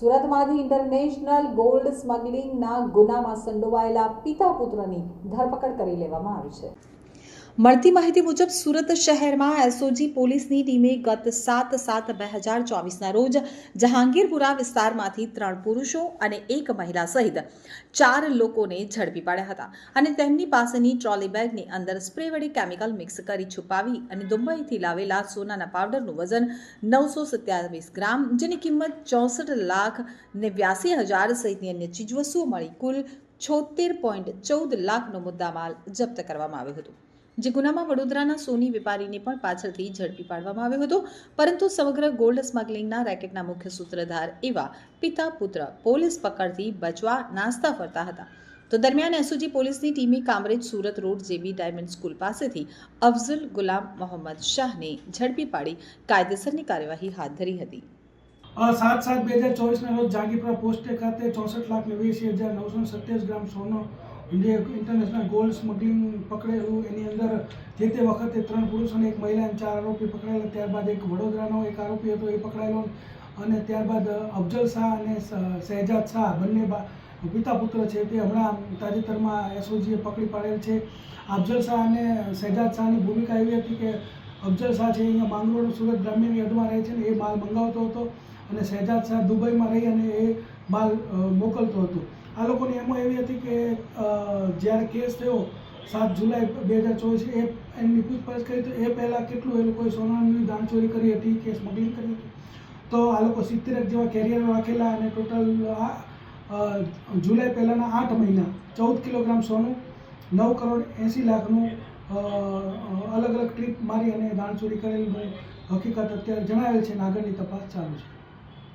સુરતમાંથી international gold સ્મગલિંગના ગુનામાં સંડોવાયેલા પિતા પુત્રની ધરપકડ કરી લેવામાં આવી છે. મળતી માહિતી મુજબ સુરત શહેરમાં એસઓજી પોલીસની ટીમે ગત સાત સાત બે હજાર ચોવીસના રોજ જહાંગીરપુરા વિસ્તારમાંથી ત્રણ પુરુષો અને એક મહિલા સહિત ચાર લોકોને ઝડપી પાડ્યા હતા અને તેમની પાસેની ટ્રોલી બેગની અંદર સ્પ્રે વડે કેમિકલ મિક્સ કરી છુપાવી અને દુબઈથી લાવેલા સોનાના પાવડરનું વજન નવસો સત્યાવીસ ગ્રામ, જેની કિંમત ચોસઠ લાખ નેવ્યાસી હજાર સહિતની અન્ય ચીજવસ્તુઓ મળી કુલ છોતેર પોઈન્ટ ચૌદ લાખનો મુદ્દામાલ જપ્ત કરવામાં આવ્યો હતો. જે ગુનામાં વડોદરાના સોની વેપારીને પણ પાછળથી ઝડપી પાડવામાં આવ્યો હતો. પરંતુ સમગ્ર ગોલ્ડ સ્મગલિંગના રેકેટના મુખ્ય સૂત્રધાર એવા પિતા પુત્ર પોલીસ પકડથી બચવા નાસ્તા ફરતા હતા. તો દરમિયાન એસઓજી પોલીસની ટીમે Kamrej Surat road JB diamond school પાસેથી અફઝલ ગુલામ મોહમ્મદ શાહને ઝડપી પાડી કાયદેસરની કાર્યવાહી હાથ ધરી હતી. સાત સાત બે હજાર ચોવીસના રોજ જાગીપુરા પોસ્ટે ખાતે ચોસઠ લાખ નેવ્યાસી હજાર નવસો સત્યાવીસ ગ્રામ સોનો ઇન્ડિયા ઇન્ટરનેશનલ ગોલ્ડ સ્મગલિંગ પકડેલું, એની અંદર જે તે વખતે ત્રણ પુરુષ અને એક મહિલા અને ચાર આરોપી પકડાયેલા, ત્યારબાદ એક વડોદરાનો એક આરોપી હતો, એ પકડાયેલો. અને ત્યારબાદ અફજલ શાહ અને શહેજાદ શાહ, બંને પિતા પુત્ર છે તે હમણાં તાજેતરમાં એસઓજીએ પકડી પાડેલ છે. અફજલ શાહ અને શહેજાદ શાહની ભૂમિકા એવી હતી કે અફજલ શાહ છે અહીંયા માંગરોળ સુરત ગ્રામ્યની હદમાં રહે છે ને, એ માલ મંગાવતો હતો અને શહેજાદ શાહ દુબઈમાં રહી અને એ માલ મોકલતો હતો. આ લોકોની એમાં એવી હતી કે જ્યારે કેસ થયો સાત જુલાઈ બે હજાર ચોવીસ એ એમની પૂછપરછ કરી તો એ પહેલાં કેટલું એ લોકોએ સોનાની દાણચોરી કરી હતી, કે સ્મગલિંગ કરી હતી. તો આ લોકો સિત્તેરક જેવા કેરિયર રાખેલા અને ટોટલ આ જુલાઈ પહેલાંના આઠ મહિના ચૌદ કિલોગ્રામ સોનું, નવ કરોડ એંસી લાખનું અલગ અલગ ટ્રીપ મારી અને દાણચોરી કરેલી હકીકત અત્યારે જણાવેલ છે અને આગળની તપાસ ચાલુ છે.